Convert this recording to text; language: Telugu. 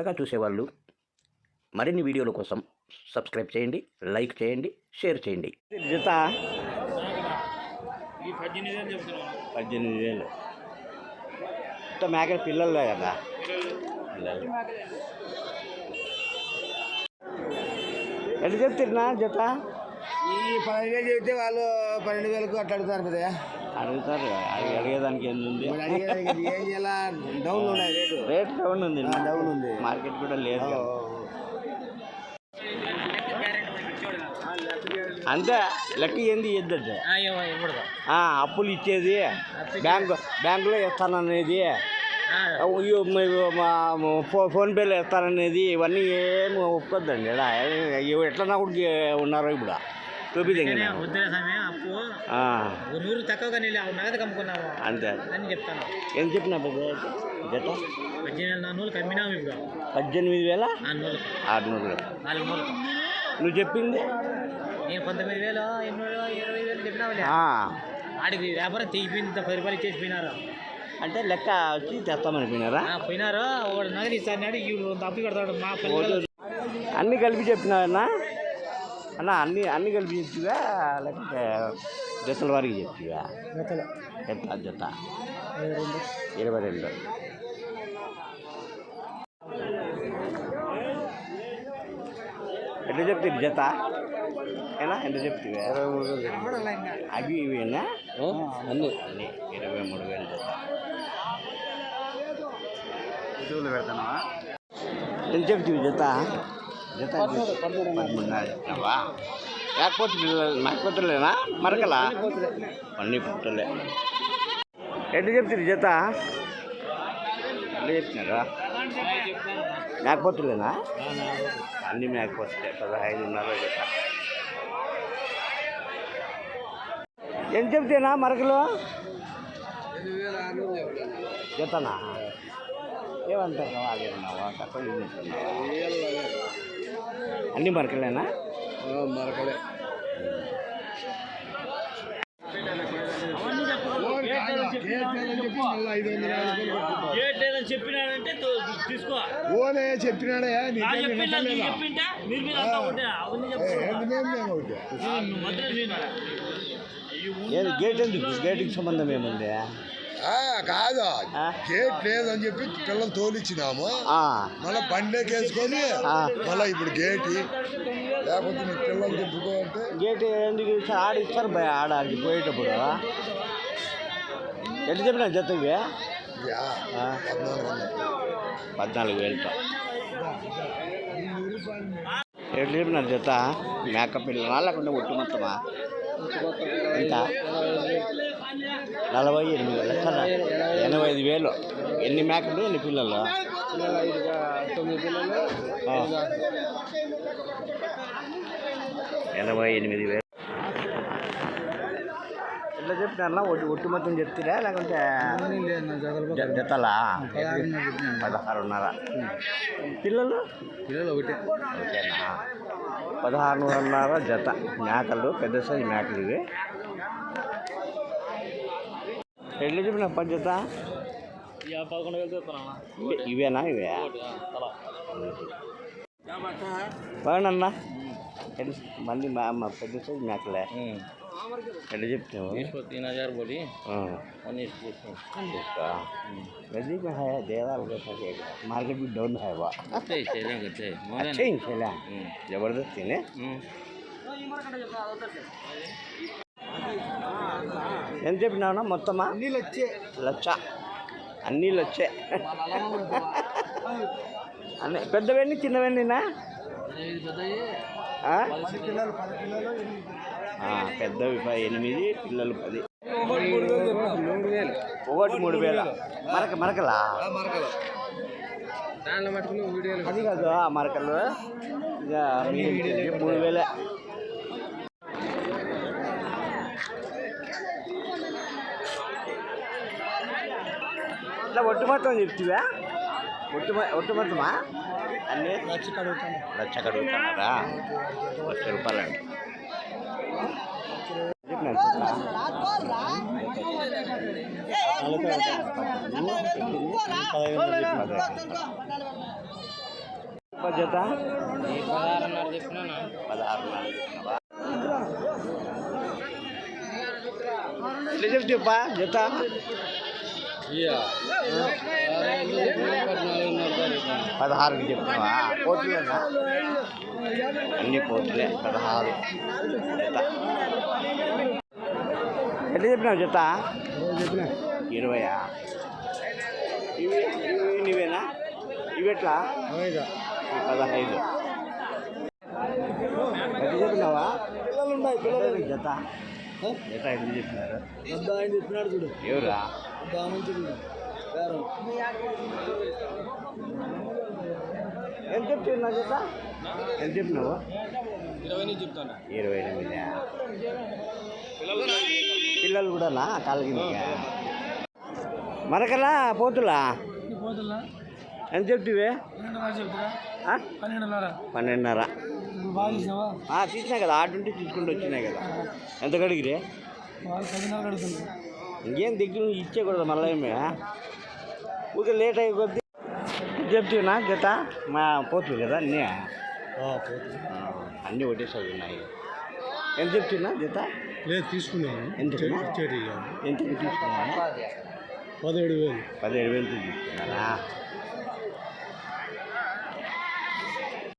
కొత్తగా చూసేవాళ్ళు మరిన్ని వీడియోల కోసం సబ్స్క్రైబ్ చేయండి లైక్ చేయండి షేర్ చేయండి. జత పద్దెనిమిది వేలు. మేకల పిల్లలే కదా. పిల్లలు ఎంత చెప్తున్నా జత ఈ పదిహేను వేలు వాళ్ళు పన్నెండు వేలకు అట్లా అడుగుతారు అడుగుతారు అడిగి- అడిగేదానికి ఏంది రేటు. రేట్ డౌన్ ఉంది. డౌన్ ఉంది. మార్కెట్ కూడా లేదు. అంతే లెక్క ఏంది ఇద్దంటే అప్పులు ఇచ్చేది. బ్యాంకు బ్యాంకులో ఇస్తాననేది. అయ్యో మీరు మా మా ఫో ఫోన్పేలో ఇస్తాననేది ఇవన్నీ ఏమి ఒప్పుకోద్దండి. ఎట్లా కూడా ఉన్నారు ఇప్పుడు. సమయం అప్పు నూరు తక్కువగా నీళ్ళు నగదు కమ్ముకున్నాము అంతే. అని చెప్తాను. ఏం చెప్పిన జత పద్దెనిమిది నూలు కమ్మినాము ఇప్పుడు పద్దెనిమిది వేల? ఆ నూలు ఆరు నూరు నాలుగు నూలు నువ్వు చెప్పింది? నేను పంతొమ్మిది వేలు ఎనిమిది వేలు ఇరవై వేలు చెప్పినావులే. ఆ, ఆడికి వ్యాపారం తెగిపోయింది పది రూపాయలు ఇచ్చేసి పోయినారు అంటే లెక్క వచ్చి తెస్తామనిపోయినారా? ఆ, పోయినారు. వాడు నగదు ఇస్తాడు ఈడు అప్పు కడతాడు మా అన్నీ కలిపి చెప్పినావన్నా? అన్న అన్నీ అన్నీ కలిపి చెప్తివా లేకపోతే జతల వారికి చెప్తివా ఎంత జత ఇరవై రెండు ఎంత చెప్తుంది జత ఏనా ఎంత చెప్తివా అవి ఇవేనా అన్నీ అన్నీ ఇరవై మూడు వేలు జత పెడతావా ఎంత చెప్తివి జత చెప్తావా లేకపోతే మేకపోతులేనా మరకలా? అన్ని పుట్టలే ఎట్లా చెప్తుంది జత? ఎట్లా చెప్తున్నారా? మేకపోతులేనా అన్ని మేకపోతులే పదహైదున్నర జత. ఎంత చెప్తేనా మరకలు? జతనా? ఏమంటారు? తక్కువ అన్ని మరకలేనా? మరకలే. చెప్పినాడంటే తీసుకో. ఓనే చెప్పినాడయా? గేట్ ఎందుకు? గేటుకి సంబంధం ఏముంది? కాదు? గేట్ లేదని చెప్పి పిల్లలు తోలిచ్చినాము. మళ్ళీ బండేకేసుకొని ఆ. మళ్ళీ ఇప్పుడు గేట్. లేకపోతే నీ పిల్లలు చెప్పుకో అంటే గేట్ ఎందుకు ఆడ ఇస్తారు భయ ఆడ పోయేటప్పుడు. ఎట్లా చెప్పిన జత ఇవి యా, ఆ, పద్నాలుగు వేలతో. ఎట్లా చెప్పిన జత? మేక పిల్లలా లేకుంటే ఒట్టు మొత్తమా? ఎంత నలభై ఎనిమిది వేలు ఎనభై ఐదు వేలు. ఎన్ని మేకలు ఎన్ని పిల్లలు? ఎనభై ఎనిమిది వేలు. ఎట్లా చెప్పినారా ఒట్టి ఒట్టి మొత్తం చెప్తారా? లేకుంటే జతలా? పదహారున్నర. పిల్లలు? పిల్లలు ఒకటే ఓకేనా? పదహారున్నర జత. మేకలు పెద్ద సైజు మేకలు ఇవి. ఎట్లా చెప్పిన పది జత పదకొండు వేలు చెప్తున్నా ఇవే- ఇవేనా ఇవే తల బాగున్నా ఎట్లా మళ్ళీ మా మా పెద్ద సైజు మేకలే ఎట్లా చెప్తావు इसको तीन हजार बोली ఆ, उन्नीस इसको इसका नजदीक में है देवाल जैसा कि मार्केट भी डाउन है वो अच्छे ही चलेंगे अच्छे अच्छे ही खेला जबरदस्ती ने ఎంత చెప్పినావునా మొత్తమా? నీళ్ళు వచ్చే లచ్చ? అన్నీ లచ్చే. అన్నీ పెద్దవన్నీ చిన్నవన్నీనా? పెద్దవి ఎనిమిది పిల్లలు పది. ఒకటి మూడు వేల. మరక మరకలా? అది కాదు ఆ మరకలు. ఇక మూడు వేలే. ఇట్లా ఒట్టు మొత్తం చెప్తివా ఒట్టు ఒట్టు మొత్తమా? అన్నీ? లక్ష కడుగుతున్నారా లక్ష రూపాయలు అండి చెప్పినాను చెప్పినా పదహైదు వందలు చెప్పినా జత పదహారున్నర చెప్పినా పదహారున్నర ఎట్లా చెప్తావా జత పదహారుకి చెప్తున్నావా పోతులేనా? అన్ని పోతులే పదహారు. ఎట్లా చెప్పినావు జత? చెప్పిన ఇరవయా? ఇవి ఇవి నీవేనా? ఇవి ఎట్లా ఈ పదహైదు. ఎట్లా చెప్పినావా? పిల్లలు ఉన్నాయి పిల్లలు జత. జత ఎట్లా చెప్పినారు? చెప్పినాడు చూడు. ఎవరా? బాగుంటుంది మంచిది ఎంత చెప్తున్నా జత ఎంత చెప్పినావు ఇరవై నుంచి చెప్తాను ఇరవై ఎనిమిది పిల్లలు కూడానా కాళ్ళకి మరకలా పోతులా? ఎంత చెప్తివే? పన్నెండున్నర. పన్నెండున్నర తీసినా కదా ఆటుంటే తీసుకుంటూ వచ్చినాయి కదా. ఎంత కడిగిరే? పదిన్నర కడుతుంది ఇంకేం దగ్గర నుంచి ఇచ్చేకూడదు మళ్ళీ ఏమి ఊరికే లేట్ అయ్యి కొద్దీ చెప్తున్నా జత మా పోతుంది కదా అన్నీ? అన్నీ ఒకటేసారి ఉన్నాయి. ఎంత చెప్తున్నా జత లేదు తీసుకున్నాను. ఎంత ఎంత తీసుకున్నాను పదిహేడు వేలు. పదిహేడు వేలు తీసుకున్నానా?